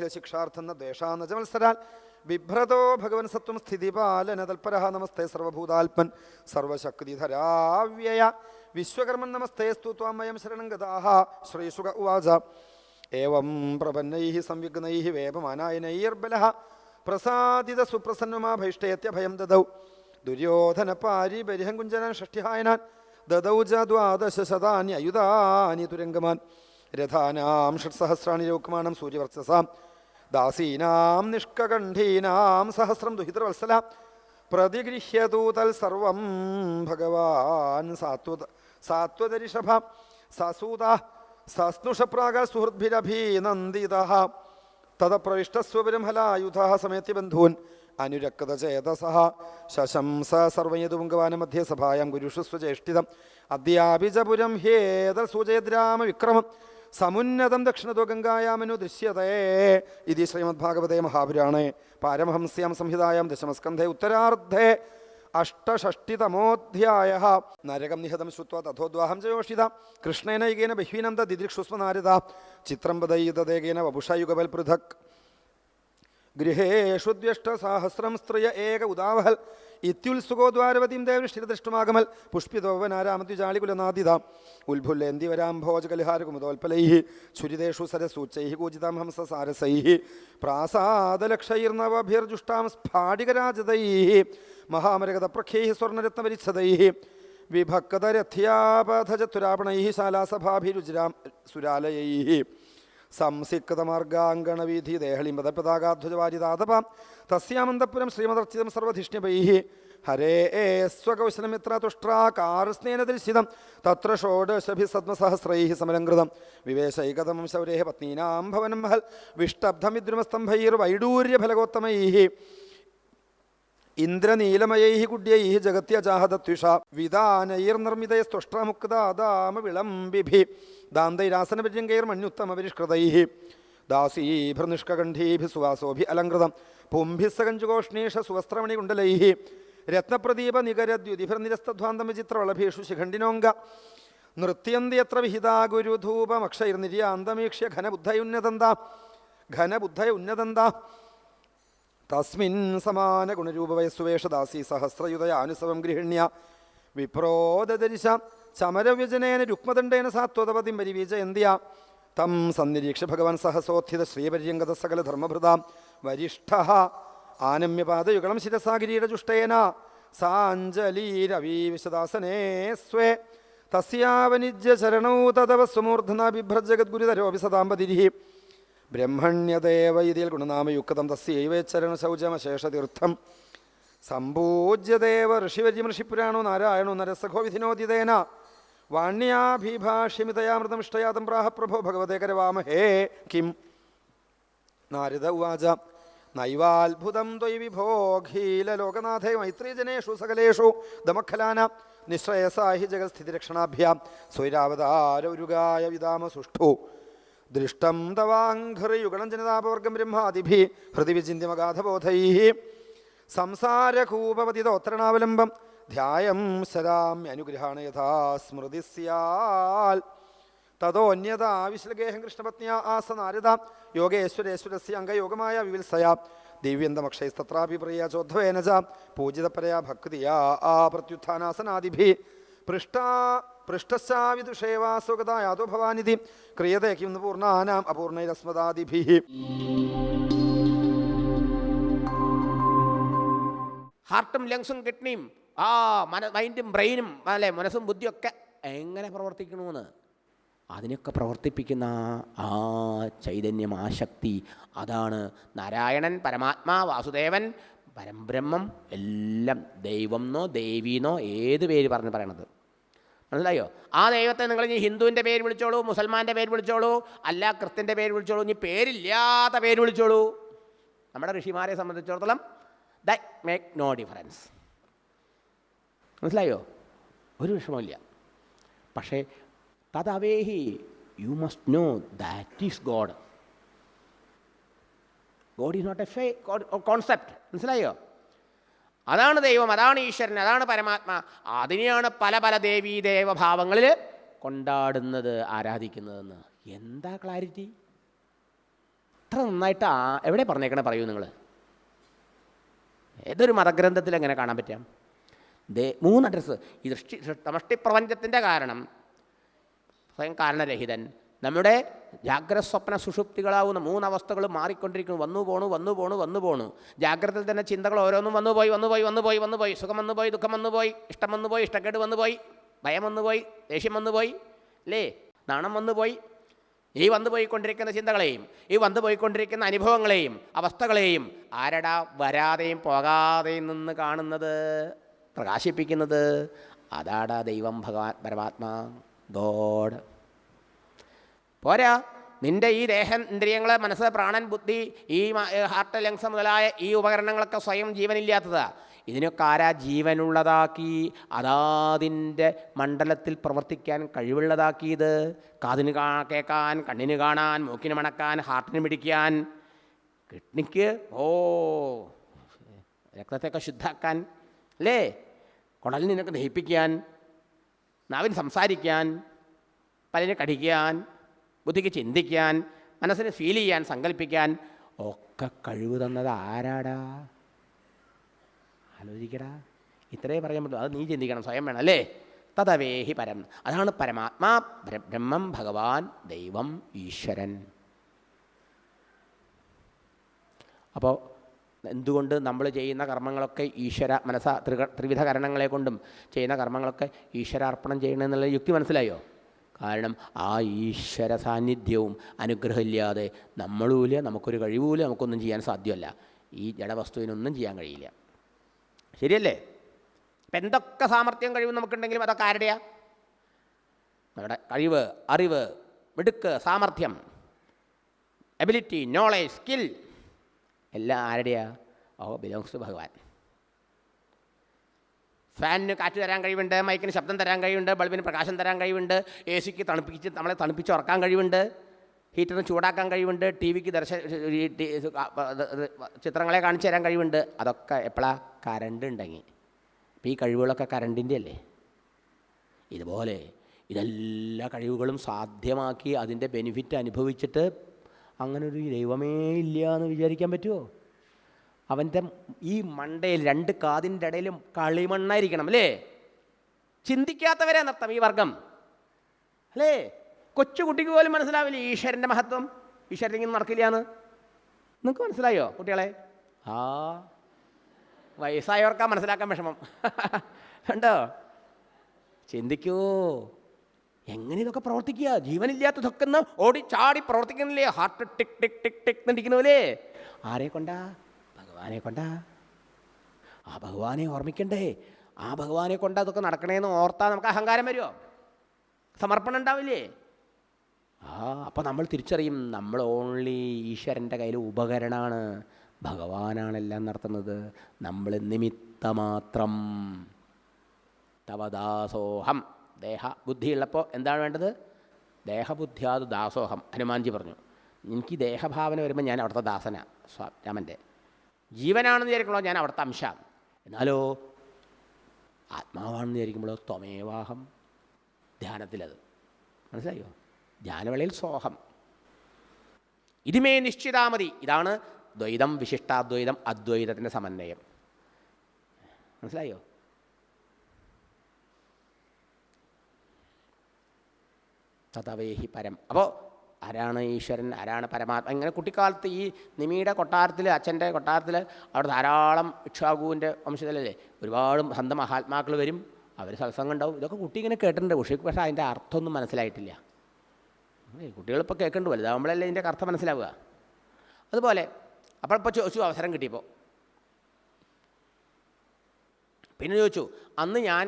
ഖില ശിക്ഷാർത്ഥന്ന ദ്വേഷാന്നജ മത്സരാൽ ബിഭ്രതോ ഭഗവൻ സത്വം സ്ഥിതിപാലന തൽപര നമസ്തേ സർവഭൂതാത്മൻ സർവശക്തിധരാവ്യയ. വിശ്വകർമ്മൻ നമസ്തേ സ്തുത്വാമയം ശരണം ഗതാഹ. ശ്രീസുഖ ഉവാച. ഏവം പ്രപന്നൈ സംവിഘ്നൈ വേപമാനായനൈർബല പ്രസാദിത സുപ്രസന്നമാ ഭൈഷ്ടയത്യഭയം ദദൗ. ദുര്യോധന പാരി ബരിഹം കുഞ്ചനാൻ ഷഷ്ടിഹായനാൻ. ദദൗ ച ദ്വാദശ അയുധാനി തുരങ്കമാൻ. രഥാനാം ഷട്സഹസ്രാണി രൗക്മാണം സൂര്യവർച്ചസാം. ദാസീനാം നിഷ്കകണ്ഠീനാം സഹസ്രം ദുഹിതവത്സല പ്രതിഗൃഹ്യതൂ തൽസർവം ഭഗവാൻ സാത്വത സാത്വതരിഷഭ സസൂത സസ്നുഷപ്രാഗ സുഹൃദ്ഭിരഭീനന്ദിത തദപ്രവിഷ്ടസ്വരംഹലായുധ സമേത്യ ബന്ധൂൻ അനുരക്തചേതസ ശശംസ സർവയതുപുങ്കവാനമധ്യേ സഭായാം ഗുരുഷു സ്വചേഷ്ടിതം അദ്യാപിജപുരം ഹേതൽ സൂചയദ്രാമ വിക്രമം സമുന്നതം ദക്ഷിണതോ ഗംഗായാമനു ദൃശ്യതേ ഇതി ശ്രീമദ്ഭാഗവതേ മഹാപുരാണേ. പാരമഹംസ്യാം സംഹിതായാം ദശമസ്കന്ധേ ഉത്തരാർദ്ധേ അഷ്ടഷഷ്ടിതമോധ്യായ. നരകം നിഹതം ശ്രുത്വ തഥോദ്വാഹം ചോഷിത കൃഷ്ണേനൈകേന ബഹ്വീനം ദിദിക്ഷുസ്മ നാരദ ചിത്രം പദൈതദേകേന വപുഷയുഗപൽ പൃഥക്. ഗൃഹേഷു ദ്വഷ്ടസാഹസ്രം സ്ത്രീയ ഏക ഉദാവഹൽ. ഇത്യുത്സുകോ ദ്വാരവതീം ദേവൃഷ്ടിരദൃഷ്ടമാഗമൽ പുഷ്പിതോവനാരാമത്യുജാളികുലനാദിത ചുരിതേഷു ഛുരിതേഷു സരസൂച്ചൈ കൂജിതാം ഹംസസാരസൈ പ്രാസാദലക്ഷൈർനവഭിർജുഷ്ടാം സ്ഫാടികരാജതൈ മഹാമരഗതപ്രഖ്യൈ സ്വർണരത്നപരിച്ഛതൈ വിഭക്തരഥ്യാപഥചതുരാപണൈ ശാലാസഭാഭിരുചിരാം സുരാലയൈ സംസിക്തമാർഗാങ്കണവീധി ദേഹളിംബദപതാകാധ്വജവാരിതാതപ തസ്യാമന്തപുരം ശ്രീമദർച്ചിതം സർവധിഷ്ണ്യപൈ ഹരേ സ്വകൗശലമിത്ര തുഷ്ട്രാകാർസ്നേന ദർശിതം തത്ര ഷോഡശഭിസദ്മസഹസ്രൈ സമലംകൃതം വിവേശൈകതമം ശൗരേഹ പത്നീനാം ഭവനം മഹൽ വിഷ്ടബ്ധമിദ്രുമസ്തംഭൈർവൈഡൂര്യഫലഗോത്തമൈ ഇന്ദ്രനീലമയൈ കുഡ്യൈ ജഗത്യജാഹതത്വിഷ വിധാനൈർനിർമ്മിതൈസ്തുഷ്ട്രമുക്താദാമ വിളംബിഭി. ദാന്തൈരാസനപര്യങ്കൈർമണ്യുത്തമപരിഷ്കൃതൈ ദാസീഭിർനിഷ്കണ്ഠീഭി സുവാസോഭി അലങ്കൃതം പുംഭിസ്സകഞ്ചുകോഷ്ണീഷ സുവസ്ത്രമണികുണ്ടലൈ രത്നപ്രദീപ നികരദ്യുതിഭിർനിരസ്തധ്വാന്തം വിചിത്രവളഭീഷു ശിഖണ്ഡിനോങ്ക. നൃത്യന്ത്യത്ര വിഹിതാ ഗുരുധൂപമക്ഷൈർനിര്യാന്തമീക്ഷ്യ ഘനബുദ്ധയുന്നതന്ത. ഘനബുദ്ധയ ഉന്നതന്ത തസ്മിൻ സമാന ഗുണരൂപവയസ്സുവേഷദാസി സഹസ്രയുതയാനുസവം ഗൃഹിണ്യ. വിപ്രോദരിശ ചമരവ്യജനേന രുക്മദണ്ഡേന സാത്വതപതിം പരിവീജയന്ത്യ. തം സന്നിരീക്ഷ ഭഗവാൻ സഹസോത്ഥിത ശ്രീപര്യങ്കത സകല ധർമ്മഭൃതാം. വരിഷ്ഠ ആനമ്യപാദയുഗളം ശിരസാഗിരീടജുഷ്ടേന സാഞ്ജലീരവീവിശദാസനേ സ്വേ. തസ്യാവനിജ്യ ചരണൗ തദവ സ്വമൂർധന ബിഭ്രജഗദ്ഗുരുതരോപി സദാമ്പതിരിഹി ബ്രഹ്മണ്യദേവ ഇതിൽ ഗുണനാമയുക്തം തസ്യൈവേച്ചരണ ശൗചമശേഷതീർത്ഥം സമ്പൂജ്യദേവ ഋഷിവര്യം ഋഷിപുരാണോ നാരായണോ നരസഖോ വിധിനോദിതേന. വാണ്യാഭിഭാഷ്യമിതയാമൃതമിഷ്ടയാതം പ്രാഹപ്രഭോ ഭഗവതേ കരവാമഹേ. കിം. നാരദ ഉവാച. നൈവാത്ഭുതം ത്വയി വിഭോഖീലലോകനാഥേ മൈത്രീജനേഷു സകലേഷു ദമഖലാന. നിശ്രയസാഹി ജഗത്സ്ഥിതിരക്ഷണാഭ്യാം സ്വൈരാവതാരൗരുഗായ വിദാമ സുഷ്ഠു ദൃഷ്ടം തവാഘ്രയുഗണം ജനതാപവർഗം ബ്രഹ്മാദിഭി ഹൃദി വിചിന്യമഗാധബോധൈ സംസാരകൂപപതിതോത്തരണാവലംബം ധ്യായം ശരാമ്യനുഗ്രഹാണ യഥാ സ്മൃതി സ്യാൽ തതോന്യത ആവിശ്ലഗേഹം കൃഷ്ണപത്നിയ ആസ നാരദ യോഗേശ്വരേശ്വരസ്യ അംഗയോഗമായ വിവിത്സയ ദിവ്യന്തമക്ഷൈസ്തത്രാപി പ്രിയ ചോദ്ധ്വേന ച പൂജിതപരയാ ഭക്തിയാ ആ പ്രത്യുത്ഥാനാസനാദിഭി. പൃഷ്ടാ പൃഷ്ടശാവിദുഷേവാസുഗതായാതോ ഭവാനിധി. ക്രിയതേ കിം പൂർണാനാം അപൂർണൈരസ്മദാദിഭി. ഹാർട്ടും ലങ്സും കിഡ്നിയും ആ മന മൈൻഡും ബ്രെയിനും അല്ലെ മനസ്സും ബുദ്ധിയൊക്കെ എങ്ങനെ പ്രവർത്തിക്കണമെന്ന്? അതിനൊക്കെ പ്രവർത്തിപ്പിക്കുന്ന ആ ചൈതന്യം ആ ശക്തി അതാണ് നാരായണൻ പരമാത്മാ വാസുദേവൻ പരംബ്രഹ്മം എല്ലാം ദൈവം എന്നോ ദേവീന്നോ ഏത് പേര് പറഞ്ഞ് പറയണത്? മനസ്സിലായോ? ആ ദൈവത്തെ നിങ്ങൾ ഇനി ഹിന്ദുവിന്റെ പേര് വിളിച്ചോളൂ മുസൽമാന്റെ പേര് വിളിച്ചോളൂ അല്ല ക്രിസ്ത്യന്റെ പേര് വിളിച്ചോളൂ ഇനി പേരില്ലാത്ത പേര് വിളിച്ചോളൂ. നമ്മുടെ ഋഷിമാരെ സംബന്ധിച്ചിടത്തോളം ദറ്റ് മേക്ക് നോ ഡിഫറൻസ്. മനസ്സിലായോ? ഒരു വിഷമമില്ല പക്ഷേ തദവേഹി you must know that is god god is not a ഫേ കോൺസെപ്റ്റ് മനസ്സിലായോ? അതാണ് ദൈവം അതാണ് ഈശ്വരൻ അതാണ് പരമാത്മ. അതിനെയാണ് പല പല ദേവീ ദേവഭാവങ്ങളിൽ കൊണ്ടാടുന്നത് ആരാധിക്കുന്നതെന്ന്. എന്താ ക്ലാരിറ്റി? അത്ര നന്നായിട്ട് ആ എവിടെ പറഞ്ഞേക്കണേ പറയൂ നിങ്ങൾ ഏതൊരു മതഗ്രന്ഥത്തിൽ എങ്ങനെ കാണാൻ പറ്റാം? ദേ മൂന്ന് അഡ്രസ്സ്. ഈ ദൃഷ്ടി സമഷ്ടി പ്രപഞ്ചത്തിന്റെ കാരണം സ്വയം കാരണരഹിതൻ. നമ്മുടെ ജാഗ്രത സ്വപ്ന സുഷുപ്തികളാവുന്ന മൂന്നവസ്ഥകൾ മാറിക്കൊണ്ടിരിക്കുന്നു. വന്നു പോണു വന്നു പോണു വന്നു പോണു. ജാഗ്രതയിൽ തന്നെ ചിന്തകൾ ഓരോന്നും വന്നു പോയി വന്നു പോയി വന്നു പോയി വന്നു പോയി. സുഖം വന്നു പോയി ദുഃഖം വന്നു പോയി ഇഷ്ടം വന്നു പോയി ഇഷ്ടക്കേട് വന്നു പോയി ഭയം വന്നു പോയി ദേഷ്യം വന്നു പോയി അല്ലേ? നാണം വന്നു പോയി. ഈ വന്നു പോയിക്കൊണ്ടിരിക്കുന്ന ചിന്തകളെയും ഈ വന്നു പോയിക്കൊണ്ടിരിക്കുന്ന അനുഭവങ്ങളെയും അവസ്ഥകളെയും ആരടാ വരാതെയും പോകാതെയും നിന്ന് കാണുന്നത്? പ്രകാശിപ്പിക്കുന്നത് അതാടാ ദൈവം ഭഗവാൻ പരമാത്മാ ഗോഡ്. പോരാ. നിന്റെ ഈ ദേഹം ഇന്ദ്രിയങ്ങൾ മനസ്സ് പ്രാണൻ ബുദ്ധി ഈ ഹാർട്ട് ലങ്സ് മുതലായ ഈ ഉപകരണങ്ങളൊക്കെ സ്വയം ജീവനില്ലാത്തതാ. ഇതിനൊക്കെ ആരാ ജീവനുള്ളതാക്കി? അതാതിന്റെ മണ്ഡലത്തിൽ പ്രവർത്തിക്കാൻ കഴിവുള്ളതാക്കിയത്. കാതിന് കാ കേൾക്കാൻ കണ്ണിന് കാണാൻ മൂക്കിന് മണക്കാൻ ഹാർട്ടിന് പിടിക്കാൻ. കിഡ്നിക്ക്? ഓ രക്തത്തെയൊക്കെ ശുദ്ധാക്കാൻ. അല്ലേ? കുടലിനൊക്കെ ദഹിപ്പിക്കാൻ നാവിന് സംസാരിക്കാൻ പലരെ കടിക്കാൻ ബുദ്ധിക്ക് ചിന്തിക്കാൻ മനസ്സിന് ഫീൽ ചെയ്യാൻ സങ്കല്പിക്കാൻ ഒക്കെ കഴിവ് തന്നത് ആരാടാ? ആലോചിക്കടാ. ഇത്രേ പറയാൻ പറ്റുള്ളൂ. അത് നീ ചിന്തിക്കണം. സ്വയം വേണം അല്ലേ? തഥവേഹി പരം. അതാണ് പരമാത്മാ ബ്രഹ്മം ഭഗവാൻ ദൈവം ഈശ്വരൻ. അപ്പോൾ എന്തുകൊണ്ട് നമ്മൾ ചെയ്യുന്ന കർമ്മങ്ങളൊക്കെ ഈശ്വര മനസ്സ ത്രിവിധ കരണങ്ങളെ കൊണ്ടും ചെയ്യുന്ന കർമ്മങ്ങളൊക്കെ ഈശ്വരാർപ്പണം ചെയ്യണമെന്നുള്ള യുക്തി മനസ്സിലായോ? കാരണം ആ ഈശ്വര സാന്നിധ്യവും അനുഗ്രഹമില്ലാതെ നമ്മളുമില്ല നമുക്കൊരു കഴിവുമില്ല നമുക്കൊന്നും ചെയ്യാൻ സാധ്യമല്ല. ഈ ജഡവസ്തുവിനൊന്നും ചെയ്യാൻ കഴിയില്ല. ശരിയല്ലേ? ഇപ്പം എന്തൊക്കെ സാമർഥ്യം കഴിവ് നമുക്കുണ്ടെങ്കിലും അതൊക്കെ ആരുടെയാ? നമ്മുടെ കഴിവ് അറിവ് മിടുക്ക് സാമർഥ്യം എബിലിറ്റി നോളേജ് സ്കിൽ എല്ലാം ആരുടെയാ? ഓ ബിലോങ്സ് ടു ഭഗവാൻ. ഫാനിന് കാറ്റ് തരാൻ കഴിവുണ്ട് മൈക്കിന് ശബ്ദം തരാൻ കഴിവുണ്ട് ബൾബിന് പ്രകാശം തരാൻ കഴിവുണ്ട് എ സിക്ക് തണുപ്പിച്ച് നമ്മളെ തണുപ്പിച്ച് ഉറക്കാൻ കഴിവുണ്ട് ഹീറ്ററിന് ചൂടാക്കാൻ കഴിവുണ്ട് ടി വിക്ക് ദർശ ചിത്രങ്ങളെ കാണിച്ചു തരാൻ കഴിവുണ്ട്. അതൊക്കെ എപ്പോഴാ കരണ്ട് ഉണ്ടെങ്കിൽ. അപ്പോൾ ഈ കഴിവുകളൊക്കെ കരണ്ടിന്റെ അല്ലേ? ഇതുപോലെ ഇതെല്ലാ കഴിവുകളും സാധ്യമാക്കി അതിന്റെ ബെനിഫിറ്റ് അനുഭവിച്ചിട്ട് അങ്ങനെ ഒരു ദൈവമേ ഇല്ല എന്ന് വിചാരിക്കാൻ പറ്റുമോ അവന്റെ ഈ മണ്ടയിൽ രണ്ട് കാതിന്റെ ഇടയിലും കളിമണ്ണായിരിക്കണം അല്ലേ? ചിന്തിക്കാത്തവരെ നർത്തം ഈ വർഗം. അല്ലേ? കൊച്ചുകുട്ടിക്ക് പോലും മനസ്സിലാവില്ല ഈശ്വരന്റെ മഹത്വം. ഈശ്വരൻ ഇങ്ങനെ നടക്കില്ലാന്ന് നിങ്ങൾക്ക് മനസ്സിലായോ കുട്ടികളെ? ആ. വയസ്സായവർക്കാ മനസ്സിലാക്കാൻ വിഷമം. കണ്ടോ? ചിന്തിക്കൂ. എങ്ങനെ ഇതൊക്കെ പ്രവർത്തിക്കുക? ജീവനില്ലാത്തതൊക്കെ ഓടി ചാടി പ്രവർത്തിക്കുന്നില്ലേ? Heart tick tick tick tick എന്നിരിക്കുന്നില്ലേ ആരെ കൊണ്ടാ? ഭഗവാനെ കൊണ്ടാ? ആ ഭഗവാനെ ഓർമ്മിക്കണ്ടേ? ആ ഭഗവാനെ കൊണ്ട് അതൊക്കെ നടക്കണേന്ന് ഓർത്താൽ നമുക്ക് അഹങ്കാരം വരുമോ സമർപ്പണം ഉണ്ടാവില്ലേ? ആ അപ്പോൾ നമ്മൾ തിരിച്ചറിയും നമ്മൾ ഓൺലി ഈശ്വരന്റെ കയ്യിൽ ഉപകരണമാണ് ഭഗവാനാണെല്ലാം നടത്തുന്നത്. നമ്മൾ നിമിത്തമാത്രം. തവദാസോഹം ദേഹ ബുദ്ധിയുള്ളപ്പോൾ എന്താണ് വേണ്ടത്? ദേഹബുദ്ധിയാത് ദാസോഹം. ഹനുമാൻജി പറഞ്ഞു. എനിക്ക് ദേഹഭാവന വരുമ്പോൾ ഞാൻ അവിടുത്തെ ദാസന സ്വാ രാമന്റെ ജീവനാണെന്ന് വിചാരിക്കുമ്പോൾ ഞാൻ അവിടുത്തെ അംശം. എന്നാലോ ആത്മാവാണെന്ന് വിചാരിക്കുമ്പോഴോ ത്വമേവാഹം. ധ്യാനത്തിലത്. മനസ്സിലായോ? ധ്യാനവേളയിൽ സോഹം. ഇതുമേ നിശ്ചിതാമതി ഇതാണ് ദ്വൈതം വിശിഷ്ടാദ്വൈതം അദ്വൈതത്തിന്റെ സമന്വയം. മനസ്സിലായോ? തതവേഹി പരം. അപ്പോൾ ആരാണ് ഈശ്വരൻ ആരാണ് പരമാത്മ? ഇങ്ങനെ കുട്ടിക്കാലത്ത് ഈ നിമിയുടെ കൊട്ടാരത്തിൽ അച്ഛന്റെ കൊട്ടാരത്തിൽ അവിടെ ധാരാളം ഇക്ഷാഗുവിന്റെ വംശത്തിലല്ലേ ഒരുപാട് സ്വന്തം മഹാത്മാക്കൾ വരും അവർ സത്സംഗം ഉണ്ടാവും. ഇതൊക്കെ കുട്ടി ഇങ്ങനെ കേട്ടിട്ടുണ്ട്. പക്ഷേ പക്ഷേ അതിന്റെ അർത്ഥമൊന്നും മനസ്സിലായിട്ടില്ല. കുട്ടികളിപ്പോൾ കേൾക്കുന്നുണ്ട്. വലുതാകുമ്പോഴല്ലേ ഇതിന്റെ അർത്ഥം മനസ്സിലാവുക. അതുപോലെ അപ്പോൾ ഇപ്പോൾ ചോദിച്ചു അവസരം കിട്ടിയപ്പോൾ പിന്നെ ചോദിച്ചു അന്ന് ഞാൻ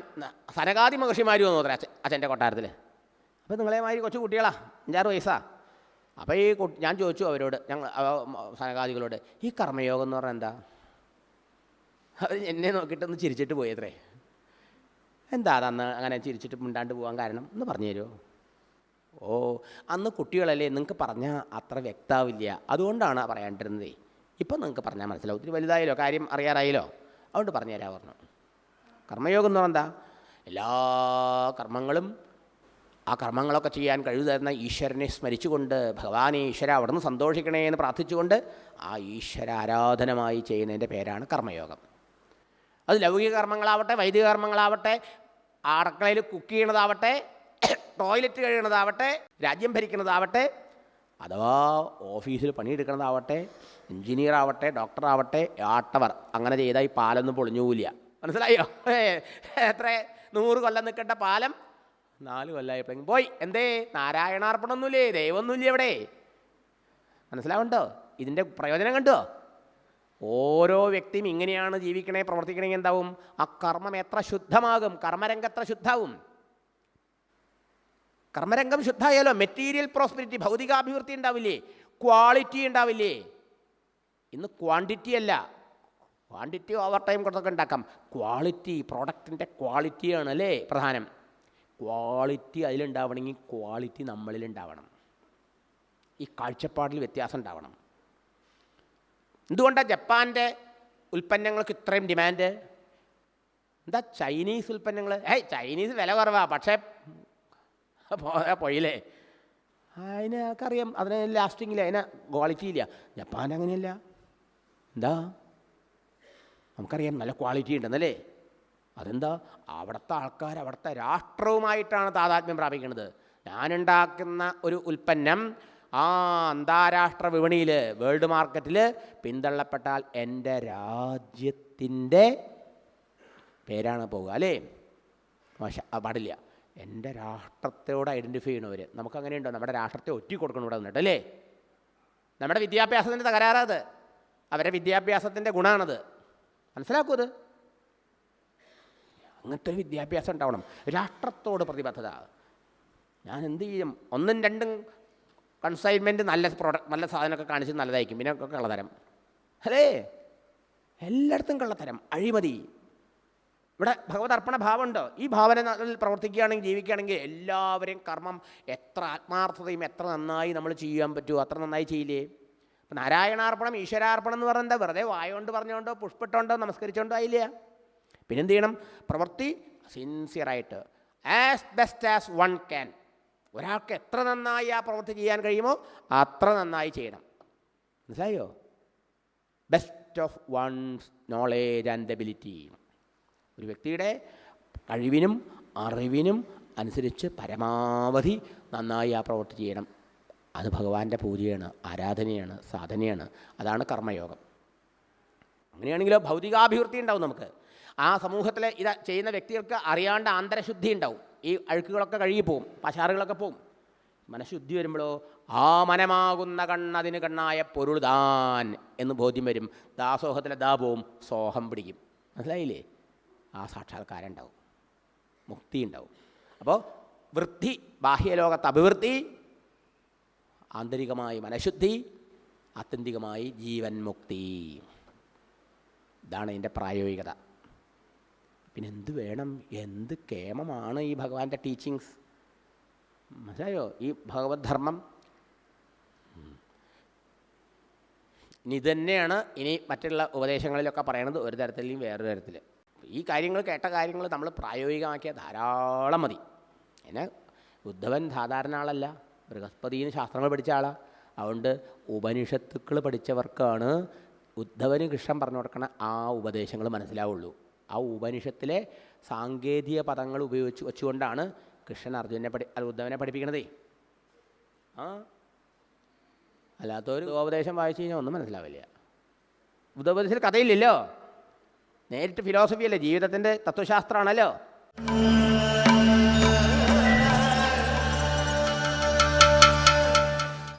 സനകാദി മഹർഷിമാരും വന്നു അത്ര അച്ഛൻ അച്ഛന്റെ കൊട്ടാരത്തിൽ അപ്പോൾ നിങ്ങളെ മാതിരി കൊച്ചു കുട്ടികളാ അഞ്ചാറ് വയസ്സാ. അപ്പോൾ ഈ കുട്ടി ഞാൻ ചോദിച്ചു അവരോട് ഞങ്ങൾ സനകാദികളോട് ഈ കർമ്മയോഗം എന്ന് പറഞ്ഞാൽ എന്താ? അവർ എന്നെ നോക്കിയിട്ടൊന്ന് ചിരിച്ചിട്ട് പോയത്രേ. എന്താ അതന്ന് അങ്ങനെ ചിരിച്ചിട്ട് മിണ്ടാണ്ട് പോകാൻ കാരണം? എന്ന് പറഞ്ഞു തരുമോ ഓ അന്ന് കുട്ടികളല്ലേ നിങ്ങൾക്ക് പറഞ്ഞാൽ അത്ര വ്യക്താവില്ല. അതുകൊണ്ടാണ് പറയാണ്ടിരുന്നത്. ഇപ്പം നിങ്ങൾക്ക് പറഞ്ഞാൽ മനസ്സിലാവും. ഒത്തിരി വലുതായാലോ കാര്യം അറിയാറായാലോ അതുകൊണ്ട് പറഞ്ഞു തരാൻ പറഞ്ഞു. കർമ്മയോഗം എന്ന് പറഞ്ഞാൽ എല്ലാ കർമ്മങ്ങളും ആ കർമ്മങ്ങളൊക്കെ ചെയ്യാൻ കഴിവ് തരുന്ന ഈശ്വരനെ സ്മരിച്ചുകൊണ്ട് ഭഗവാനെ ഈശ്വര അവിടുന്ന് സന്തോഷിക്കണേ എന്ന് പ്രാർത്ഥിച്ചുകൊണ്ട് ആ ഈശ്വര ആരാധനമായി ചെയ്യുന്നതിന്റെ പേരാണ് കർമ്മയോഗം. അത് ലൗകിക കർമ്മങ്ങളാവട്ടെ വൈദിക കർമ്മങ്ങളാവട്ടെ അടുക്കളയിൽ കുക്ക് ചെയ്യണതാവട്ടെ ടോയ്ലറ്റ് കഴിയണതാവട്ടെ രാജ്യം ഭരിക്കുന്നതാവട്ടെ അഥവാ ഓഫീസിൽ പണിയെടുക്കുന്നതാവട്ടെ എഞ്ചിനീയർ ആവട്ടെ ഡോക്ടർ ആവട്ടെ ആട്ടവർ. അങ്ങനെ ചെയ്താൽ ഈ പാലൊന്നും പൊളിഞ്ഞു പോവില്ല മനസ്സിലായോ എത്ര? നൂറ് കൊല്ലം നിൽക്കേണ്ട പാലം നാല് കൊല്ലായപ്പോഴെങ്കിലും പോയി എന്തേ? നാരായണാർപ്പണമൊന്നുമില്ലേ? ദൈവമൊന്നുമില്ലേ എവിടെ മനസ്സിലാവുണ്ടോ? ഇതിന്റെ പ്രയോജനം കണ്ടോ? ഓരോ വ്യക്തിയും ഇങ്ങനെയാണ് ജീവിക്കണേ പ്രവർത്തിക്കണമെങ്കിൽ എന്താവും? ആ കർമ്മം എത്ര ശുദ്ധമാകും? കർമ്മരംഗം എത്ര ശുദ്ധാവും? കർമ്മരംഗം ശുദ്ധമായാലോ മെറ്റീരിയൽ പ്രോസ്പെരിറ്റി ഭൗതികാഭിവൃദ്ധി ഉണ്ടാവില്ലേ? ക്വാളിറ്റി ഉണ്ടാവില്ലേ? ഇന്ന് ക്വാണ്ടിറ്റി അല്ല. ക്വാണ്ടിറ്റി ഓവർ ടൈം കൊടുത്തൊക്കെ ഉണ്ടാക്കാം. ക്വാളിറ്റി പ്രോഡക്റ്റിന്റെ ക്വാളിറ്റിയാണ് അല്ലേ? പ്രധാനം. ക്വാളിറ്റി അതിലുണ്ടാവണമെങ്കിൽ ക്വാളിറ്റി നമ്മളിലുണ്ടാവണം. ഈ കാഴ്ചപ്പാടിൽ വ്യത്യാസം ഉണ്ടാവണം. എന്തുകൊണ്ടാണ് ജപ്പാന്റെ ഉൽപ്പന്നങ്ങൾക്ക് ഇത്രയും ഡിമാൻഡ് എന്താ ചൈനീസ് ഉൽപ്പന്നങ്ങൾ ഏയ് ചൈനീസ് വില കുറവാ പക്ഷേ പോയാ പോയില്ലേ? അതിനൊക്കെ അറിയാം അതിന് ലാസ്റ്റിംഗ് ഇല്ല അതിന് ക്വാളിറ്റി ഇല്ല. ജപ്പാൻ അങ്ങനെയല്ല. എന്താ? നമുക്കറിയാം നല്ല ക്വാളിറ്റി ഉണ്ടെന്നല്ലേ? അതെന്താ? അവിടുത്തെ ആൾക്കാർ അവിടുത്തെ രാഷ്ട്രവുമായിട്ടാണ് താതാത്മ്യം പ്രാപിക്കുന്നത്. ഞാനുണ്ടാക്കുന്ന ഒരു ഉൽപ്പന്നം ആ അന്താരാഷ്ട്ര വിപണിയിൽ വേൾഡ് മാർക്കറ്റിൽ പിന്തള്ളപ്പെട്ടാൽ എന്റെ രാജ്യത്തിന്റെ പേരാണ് പോവുക അല്ലേ? പാടില്ല. എന്റെ രാഷ്ട്രത്തോട് ഐഡന്റിഫൈ ചെയ്യണവർ നമുക്കങ്ങനെയുണ്ടോ? നമ്മുടെ രാഷ്ട്രത്തെ ഒറ്റി കൊടുക്കണം ഇവിടെ വന്നിട്ട് അല്ലേ? നമ്മുടെ വിദ്യാഭ്യാസത്തിന്റെ തകരാറത് അവരുടെ വിദ്യാഭ്യാസത്തിന്റെ ഗുണമാണത് മനസ്സിലാക്കൂ അത്. അങ്ങനത്തെ ഒരു വിദ്യാഭ്യാസം ഉണ്ടാവണം. രാഷ്ട്രത്തോട് പ്രതിബദ്ധത. ഞാൻ എന്ത് ചെയ്യും? ഒന്നും രണ്ടും കൺസൈൻമെന്റ് നല്ല പ്രോഡക്റ്റ് നല്ല സാധനമൊക്കെ കാണിച്ച് നല്ലതായിരിക്കും. പിന്നെ ഒക്കെ കള്ളത്തരം. അല്ലേ? എല്ലായിടത്തും കള്ളത്തരം. അഴിമതി. ഇവിടെ ഭഗവത് അർപ്പണ ഭാവമുണ്ടോ? ഈ ഭാവന പ്രവർത്തിക്കുകയാണെങ്കിൽ ജീവിക്കുകയാണെങ്കിൽ എല്ലാവരെയും കർമ്മം എത്ര ആത്മാർത്ഥതയും എത്ര നന്നായി നമ്മൾ ചെയ്യാൻ പറ്റുമോ? അത്ര നന്നായി ചെയ്യില്ലേ? നാരായണാർപ്പണം ഈശ്വരാർപ്പണം എന്ന് പറഞ്ഞാൽ വെറുതെ വായോണ്ട് പറഞ്ഞുകൊണ്ടോ പുഷ്പിട്ടോണ്ടോ നമസ്കരിച്ചുകൊണ്ടോ ആയില്ല? പിന്നെന്ത് ചെയ്യണം പ്രവൃത്തി സിൻസിയറായിട്ട് as best as one can ഒരാൾക്ക് എത്ര നന്നായി ആ പ്രവൃത്തി ചെയ്യാൻ കഴിയുമോ അത്ര നന്നായി ചെയ്യണം. മനസ്സിലായോ? Best of one's knowledge and ability ഒരു വ്യക്തിയുടെ കഴിവിനും അറിവിനും അനുസരിച്ച് പരമാവധി നന്നായി ആ പ്രവൃത്തി ചെയ്യണം. അത് ഭഗവാന്റെ പൂജയാണ് ആരാധനയാണ് സാധനയാണ്. അതാണ് കർമ്മയോഗം. അങ്ങനെയാണെങ്കിലോ ഭൗതികാഭിവൃദ്ധി ഉണ്ടാവും നമുക്ക്. ആ സമൂഹത്തിലെ ഇത് ചെയ്യുന്ന വ്യക്തികൾക്ക് അറിയാണ്ട് ആന്തരശുദ്ധി ഉണ്ടാവും. ഈ അഴുക്കുകളൊക്കെ കഴുകി കഴുകിപ്പോവും പശാറുകളൊക്കെ പോവും. മനഃശുദ്ധി വരുമ്പോഴോ ആ മനമാകുന്ന കണ്ണതിന് കണ്ണായ പൊരുൾ എന്ന് ബോധ്യം വരും. ദാസോഹത്തിലെ ദാ പോവും സോഹം പിടിക്കും. മനസ്സിലായില്ലേ? ആ സാക്ഷാത്കാരം ഉണ്ടാവും മുക്തി ഉണ്ടാവും. അപ്പോൾ വൃത്തി ബാഹ്യലോകത്ത് അഭിവൃദ്ധി ആന്തരികമായി മനഃശുദ്ധി ആത്യന്തികമായി ജീവൻ മുക്തി. ഇതാണ് ഇതിന്റെ പ്രായോഗികത. പിന്നെ എന്ത് വേണം? എന്ത് കേമമാണ് ഈ ഭഗവാന്റെ ടീച്ചിങ്സ് മനസ്സിലായോ? ഈ ഭഗവത് ധർമ്മം. ഇനി ഇത് തന്നെയാണ് ഇനി മറ്റുള്ള ഉപദേശങ്ങളിലൊക്കെ പറയണത് ഒരു തരത്തിലും വേറൊരു തരത്തിൽ ഈ കാര്യങ്ങൾ കേട്ട കാര്യങ്ങൾ നമ്മൾ പ്രായോഗികമാക്കിയ ധാരാളം മതി. എന്നെ ഉദ്ധവൻ സാധാരണ ആളല്ല. ബൃഹസ്പതിന് ശാസ്ത്രങ്ങൾ പഠിച്ച ആളാണ് അതുകൊണ്ട് ഉപനിഷത്തുക്കൾ പഠിച്ചവർക്കാണ് ഉദ്ധവന് കൃഷ്ണൻ പറഞ്ഞു കൊടുക്കണ ആ ഉപദേശങ്ങൾ മനസ്സിലാവുള്ളൂ. ആ ഉപനിഷത്തിലെ സാങ്കേതിക പദങ്ങൾ ഉപയോഗിച്ച് വെച്ചുകൊണ്ടാണ് കൃഷ്ണൻ അർജുനെ പഠി ഉദ്ധവനെ പഠിപ്പിക്കണതേ. ആ? അല്ലാത്തൊരു ഉപദേശം വായിച്ചു കഴിഞ്ഞാൽ ഒന്നും മനസ്സിലാവില്ല. ഉദ്ധവദേശത്തിൽ കഥയില്ലല്ലോ. നേരിട്ട് ഫിലോസഫിയല്ലേ ജീവിതത്തിന്റെ തത്വശാസ്ത്രമാണല്ലോ.